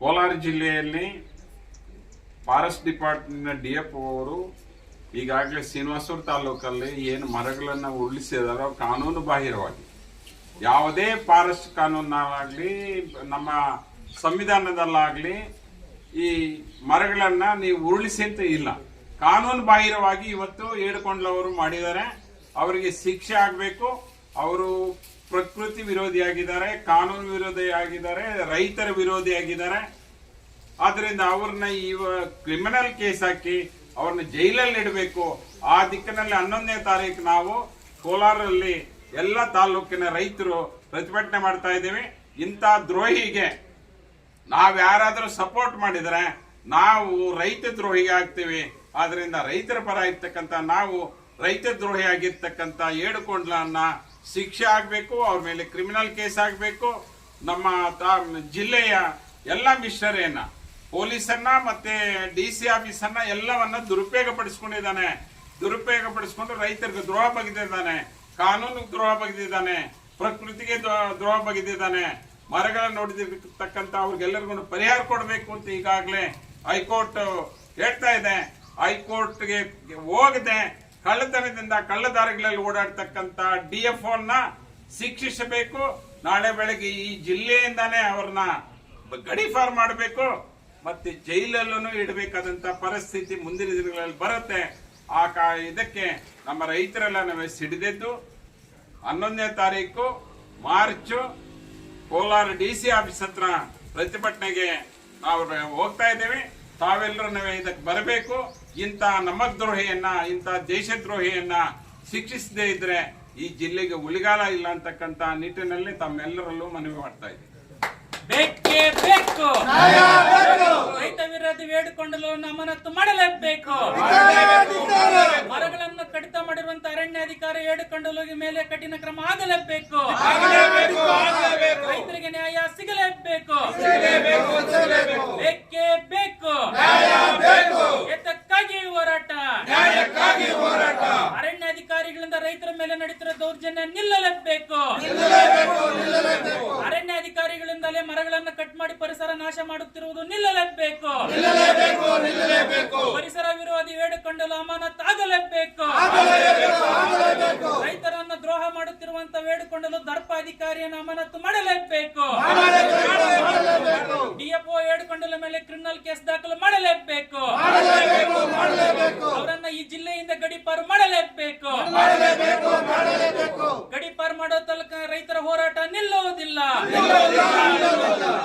ಕೋಲಾರ ಜಿಲ್ಲೆಯಲ್ಲಿ ಫಾರೆಸ್ಟ್ ಡಿಪಾರ್ಟ್ಮೆಂಟ್ನ D F ಅವರು ಈಗಾಗಲೇ ಶ್ರೀನಿವಾಸಪುರ ತಾಲೂಕಲ್ಲಿ ಏನು ಮರಗಳನ್ನು ಉರುಳಿಸಿದಾರೋ ಕಾನೂನು ಬಾಹಿರವಾಗಿ. ಯಾವುದೇ ಫಾರೆಸ್ಟ್ ಕಾನೂನಾಗಲಿ ನಮ್ಮ ಸಂವಿಧಾನದಲ್ಲಾಗಲಿ ಈ ಮರಗಳನ್ನ ನೀವು ಉರುಳಿಸಿ ಅಂತ ಇಲ್ಲ. ಕಾನೂನು ಬಾಹಿರವಾಗಿ ಇವತ್ತು ಏಡ್ಕೊಂಡ್ಲವರು ಮಾಡಿದ್ದಾರೆ. ಅವರಿಗೆ ಶಿಕ್ಷೆ ಆಗಬೇಕು. ಅವರು ಪ್ರಕೃತಿ ವಿರೋಧಿಯಾಗಿದ್ದಾರೆ, ಕಾನೂನು ವಿರೋಧಿಯಾಗಿದ್ದಾರೆ, ರೈತರ ವಿರೋಧಿಯಾಗಿದ್ದಾರೆ. ಆದ್ರಿಂದ ಅವ್ರನ್ನ ಇವ ಕ್ರಿಮಿನಲ್ ಕೇಸ್ ಹಾಕಿ ಅವ್ರನ್ನ ಜೈಲಲ್ಲಿ ಇಡಬೇಕು. ಆ ದಿಕ್ಕಿನಲ್ಲಿ ಹನ್ನೊಂದನೇ ತಾರೀಕು ನಾವು ಕೋಲಾರಲ್ಲಿ ಎಲ್ಲ ತಾಲೂಕಿನ ರೈತರು ಪ್ರತಿಭಟನೆ ಮಾಡ್ತಾ ಇದ್ದೀವಿ. ಇಂಥ ದ್ರೋಹಿಗೆ ನಾವು ಯಾರಾದರೂ ಸಪೋರ್ಟ್ ಮಾಡಿದರೆ ನಾವು ರೈತ ದ್ರೋಹಿಗೆ ಆಗ್ತೀವಿ. ಆದ್ರಿಂದ ರೈತರ ಪರ ಇರ್ತಕ್ಕಂಥ ನಾವು ರೈತ ದ್ರೋಹಿ ಆಗಿರ್ತಕ್ಕಂಥ ಏಡುಕೊಂಡ್ಲನ್ನ ಶಿಕ್ಷೆ ಆಗಬೇಕು, ಅವ್ರ ಮೇಲೆ ಕ್ರಿಮಿನಲ್ ಕೇಸ್ ಆಗಬೇಕು. ನಮ್ಮ ಜಿಲ್ಲೆಯ ಎಲ್ಲ ಮಿಷನರಿಯನ್ನ ಪೊಲೀಸನ್ನ ಮತ್ತೆ ಡಿ ಸಿ ಆಫೀಸನ್ನ ಎಲ್ಲವನ್ನ ದುರುಪಯೋಗ ಪಡಿಸ್ಕೊಂಡಿದ್ದಾನೆ ದುರುಪಯೋಗ ಪಡಿಸ್ಕೊಂಡು ರೈತರಿಗೆ ದ್ರೋಹ ಬಗೆದಿದ್ದಾನೆ. ಕಾನೂನು ದ್ರೋಹ ಬಗೆದಿದ್ದಾನೆ. ಪ್ರಕೃತಿಗೆ ದ್ರೋ- ದ್ರೋಹ ಬಗೆದಿದ್ದಾನೆ. ಮರಗಳನ್ನ ನೋಡಿದಿರ್ತಕ್ಕಂಥ ಅವ್ರಿಗೆಲ್ಲರಿಗೂ ಪರಿಹಾರ ಕೊಡಬೇಕು ಅಂತ ಈಗಾಗಲೇ ಹೈಕೋರ್ಟ್ ಹೇಳ್ತಾ ಇದೆ. ಹೈಕೋರ್ಟ್ಗೆ ಹೋಗದೆ. ಕಳ್ಳತನದಿಂದ ಕಳ್ಳದಾರಿಗಳಲ್ಲಿ ಓಡಾಡ್ತಕ್ಕಂಥ ಡಿ ಎಫ್ ಓನ್ನ ಶಿಕ್ಷಿಸಬೇಕು. ನಾಳೆ ಬೆಳಗ್ಗೆ ಈ ಜಿಲ್ಲೆಯಿಂದಾನೇ ಅವ್ರನ್ನ ಗಡಿಫಾರ್ ಮಾಡಬೇಕು. ಮತ್ತೆ ಜೈಲಲ್ಲೂ ಇಡಬೇಕಾದಂತ ಪರಿಸ್ಥಿತಿ ಮುಂದಿನ ದಿನಗಳಲ್ಲಿ ಬರುತ್ತೆ. ಆ ಕಾ, ಇದಕ್ಕೆ ನಮ್ಮ ರೈತರೆಲ್ಲ ನಾವೇ ಸಿಡಿದೆದ್ದು. ಹನ್ನೊಂದನೇ ತಾರೀಕು, March, Kolar D C office ಹತ್ರ ಪ್ರತಿಭಟನೆಗೆ ನಾವು ಹೋಗ್ತಾ ಇದ್ದೇವೆ. ತಾವೆಲ್ಲರೂ ನಾವೇ ಇದಕ್ಕೆ ಬರಬೇಕು. ಇಂಥ ನಮದ್ರೋಹಿಯನ್ನ ಇಂಥ ದೇಶದ್ರೋಹಿಯನ್ನ ಶಿಕ್ಷಿಸದೇ ಇದ್ರೆ ಈ ಜಿಲ್ಲೆಗೆ ಉಳಿಗಾಲ ಇಲ್ಲ ಅಂತಕ್ಕಂಥ ನಿಟ್ಟಿನಲ್ಲಿ ತಮ್ಮೆಲ್ಲರಲ್ಲೂ ಮನವಿ ಮಾಡ್ತಾ ಇದ್ದೀವಿ ಬೇಕೇ ಬೇಕು. ರೈತ ವಿರೋಧಿ ಬೇಡಿಕೊಂಡಲು ಅಮಾನತು ಮಾಡಲೇಬೇಕು. ಮರಗಳನ್ನು ಕಡಿತ ಮಾಡಿರುವಂತ ಅರಣ್ಯಾಧಿಕಾರಿ ಹೇಳಿಕೊಂಡಲು ಮೇಲೆ ಕಠಿಣ ಕ್ರಮ ಆಗಲೇಬೇಕು. ರೈತರಿಗೆ ನ್ಯಾಯ ಸಿಗಲೇಬೇಕು ಬೇಕೇ ಬೇಕು ಎತ್ತಕ್ಕಾಗಿ ಹೋರಾಟ ಅರಣ್ಯಾಧಿಕಾರಿಗಳಿಂದ ರೈತರ ಮೇಲೆ ನಡೀತಿರೋ ದೌರ್ಜನ್ಯ ನಿಲ್ಲಲೇಬೇಕು ಅರಣ್ಯಾಧಿಕಾರಿಗಳಿಂದಲೇ ಮರಗಳನ್ನು ಕಟ್ ಮಾಡಿ ಪರಿಸರ ನಾಶ ಮಾಡುತ್ತಿರುವುದು ನಿಲ್ಲಲೇಬೇಕು. ಪರಿಸರ ವಿರೋಧಿ ವೇಡಿಕೊಂಡಲು ಅಮಾನತ್ ಆಗಲೇಬೇಕು. ರೈತರನ್ನು ದ್ರೋಹ ಮಾಡುತ್ತಿರುವಂತ ವೇಡಿಕೊಂಡಲು ದರ್ಪ ಅಧಿಕಾರಿಯನ್ನು ಅಮಾನತು ಮಾಡಲೇಬೇಕು ಡಿಎಫ್ಒ ಏಡುಕೊಂಡಲ ಮೇಲೆ ಕ್ರಿಮಿನಲ್ ಕೇಸ್ ದಾಖಲು ಮಾಡಲೇಬೇಕು ಅವರನ್ನ ಈ ಜಿಲ್ಲೆಯಿಂದ ಗಡಿಪಾರು ಮಾಡಲೇಬೇಕು ಗಡಿಪಾರು ಮಾಡೋ ತಲಕ ರೈತರ ಹೋರಾಟ ನಿಲ್ಲುವುದಿಲ್ಲ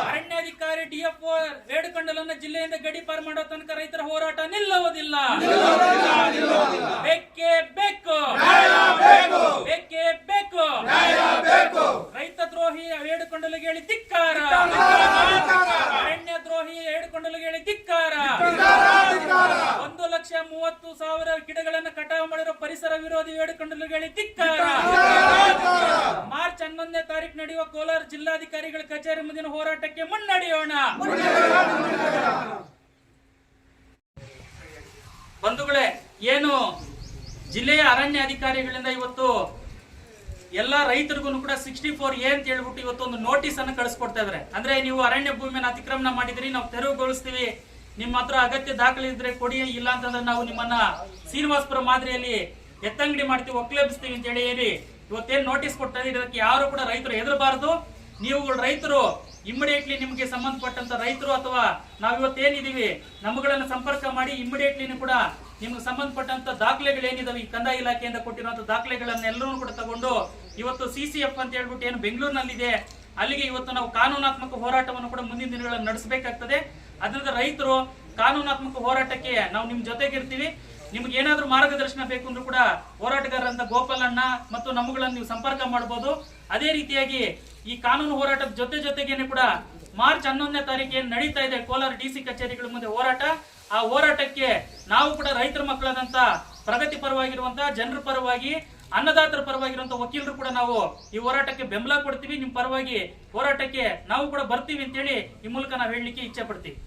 ಅರಣ್ಯಾಧಿಕಾರಿ ಡಿಎಫ್ಒ ಬೇಡಿಕೊಂಡಲನ್ನ ಜಿಲ್ಲೆಯಿಂದ ಗಡಿಪಾರು ಮಾಡೋ ತನಕ ರೈತರ ಹೋರಾಟ ನಿಲ್ಲುವುದಿಲ್ಲ. ಬೇಕೇ ಬೇಕು. ಬೇಕೇ ಬೇಕು. ರೈತ ದ್ರೋಹಿ ಬೇಡಿಕೊಂಡಲಿಗೆ ಹೇಳಿ ಧಿಕ್ಕಾರ ಅರಣ್ಯ ದ್ರೋಹಿ ಬೇಡಿಕೊಂಡಲಿಗೆ ಹೇಳಿ ಧಿಕ್ಕಾರ ಒಂದು ಲಕ್ಷ ಮೂವತ್ತು ಸಾವಿರ ಗಿಡಗಳನ್ನು ಕಟಾವು ಮಾಡಿರೋ ಪರಿಸರ ವಿರೋಧಿ ಬೇಡಿಕೊಂಡಲಿಗೆ ಹೇಳಿ ಧಿಕ್ಕಾರ. ಮಾರ್ಚ್ ಹನ್ನೊಂದನೇ ತಾರೀಕು ನಡೆಯುವ ಕೋಲಾರ ಜಿಲ್ಲಾಧಿಕಾರಿಗಳ ಕಚೇರಿ ಮುಂದಿನ ಹೋರಾಟಕ್ಕೆ ಮುನ್ನಡೆಯೋಣ. ಬಂಧುಗಳೇ ಏನು ಜಿಲ್ಲೆಯ ಅರಣ್ಯ ಅಧಿಕಾರಿಗಳಿಂದ ಇವತ್ತು ಎಲ್ಲ ರೈತರಿಗೂ ಕೂಡ ಸಿಕ್ಸ್ಟಿ ಫೋರ್ ಎ ಅಂತ ಹೇಳ್ಬಿಟ್ಟು ಇವತ್ತು ಒಂದು ನೋಟಿಸ್ ಅನ್ನು ಕಳಿಸ್ಕೊಡ್ತಾ ಇದಾರೆ ಅಂದ್ರೆ ನೀವು ಅರಣ್ಯ ಭೂಮಿಯನ್ನು ಅತಿಕ್ರಮಣ ಮಾಡಿದ್ರಿ ನಾವು ತೆರವುಗೊಳಿಸ್ತೀವಿ. ನಿಮ್ಮ ಹತ್ರ ಅಗತ್ಯ ದಾಖಲೆ ಇದ್ರೆ ಕೊಡಿ, ಇಲ್ಲ ಅಂತಂದ್ರೆ ನಾವು ನಿಮ್ಮನ್ನ ಶ್ರೀನಿವಾಸಪುರ ಮಾದರಿಯಲ್ಲಿ ಎತ್ತಂಗಡಿ ಮಾಡ್ತೀವಿ ಒಕ್ಲೇಬಿಸ್ತೀವಿ ಅಂತ ಹೇಳಿ ಹೇಳಿ ಇವತ್ತೇನ್ ನೋಟಿಸ್ ಕೊಡ್ತಾ ಇದಕ್ಕೆ ಯಾರು ಕೂಡ ರೈತರು ಹೆದರಬಾರದು. ನೀವುಗಳು ರೈತರು ಇಮ್ಮಿಡಿಯೇಟ್ಲಿ ನಿಮಗೆ ಸಂಬಂಧಪಟ್ಟಂತ ರೈತರು ಅಥವಾ ನಾವು ಇವತ್ತೇನಿದೀವಿ ನಮ್ಮಗಳನ್ನ ಸಂಪರ್ಕ ಮಾಡಿ ಇಮ್ಮಿಡಿಯೇಟ್ಲಿ ಕೂಡ ನಿಮ್ಗೆ ಸಂಬಂಧಪಟ್ಟಂತ ದಾಖಲೆಗಳು ಏನಿದಾವೆ ಈ ಕಂದಾಯ ಇಲಾಖೆಯಿಂದ ಕೊಟ್ಟಿರುವಂತ ದಾಖಲೆಗಳನ್ನೆಲ್ಲರೂ ಕೂಡ ತಗೊಂಡು ಇವತ್ತು ಸಿ ಸಿ ಎಫ್ ಅಂತ ಹೇಳ್ಬಿಟ್ಟು ಏನು ಬೆಂಗಳೂರಿನಲ್ಲಿದೆ, ಅಲ್ಲಿಗೆ ಇವತ್ತು ನಾವು ಕಾನೂನಾತ್ಮಕ ಹೋರಾಟವನ್ನು ಕೂಡ ಮುಂದಿನ ದಿನಗಳಲ್ಲಿ ನಡೆಸಬೇಕಾಗ್ತದೆ. ಅದರಿಂದ ರೈತರು ಕಾನೂನಾತ್ಮಕ ಹೋರಾಟಕ್ಕೆ ನಾವು ನಿಮ್ ಜೊತೆಗಿರ್ತೀವಿ ನಿಮ್ಗೆ ಏನಾದ್ರೂ ಮಾರ್ಗದರ್ಶನ ಬೇಕು ಅಂದ್ರೂ ಕೂಡ ಹೋರಾಟಗಾರರಂತ ಗೋಪಾಲಣ್ಣ ಮತ್ತು ನಮ್ಮಗಳನ್ನ ನೀವು ಸಂಪರ್ಕ ಮಾಡಬಹುದು ಅದೇ ರೀತಿಯಾಗಿ ಈ ಕಾನೂನು ಹೋರಾಟದ ಜೊತೆ ಜೊತೆಗೇನೆ ಕೂಡ ಮಾರ್ಚ್ ಹನ್ನೊಂದನೇ ತಾರೀಕು ಏನ್ ನಡೀತಾ ಇದೆ ಕೋಲಾರ ಡಿ ಸಿ ಕಚೇರಿಗಳ ಮುಂದೆ ಹೋರಾಟ. ಆ ಹೋರಾಟಕ್ಕೆ ನಾವು ಕೂಡ ರೈತರ ಮಕ್ಕಳಾದಂತ ಪ್ರಗತಿ ಪರವಾಗಿರುವಂತಹ ಜನರ ಪರವಾಗಿ, ಅನ್ನದಾತರ ಪರವಾಗಿರುವಂತ ವಕೀಲರು ಕೂಡ ನಾವು ಈ ಹೋರಾಟಕ್ಕೆ ಬೆಂಬಲ ಕೊಡ್ತೀವಿ. ನಿಮ್ ಪರವಾಗಿ ಹೋರಾಟಕ್ಕೆ ನಾವು ಕೂಡ ಬರ್ತೀವಿ ಅಂತೇಳಿ ಈ ಮೂಲಕ ನಾವು ಹೇಳಲಿಕ್ಕೆ ಇಚ್ಛೆ ಪಡ್ತೀವಿ.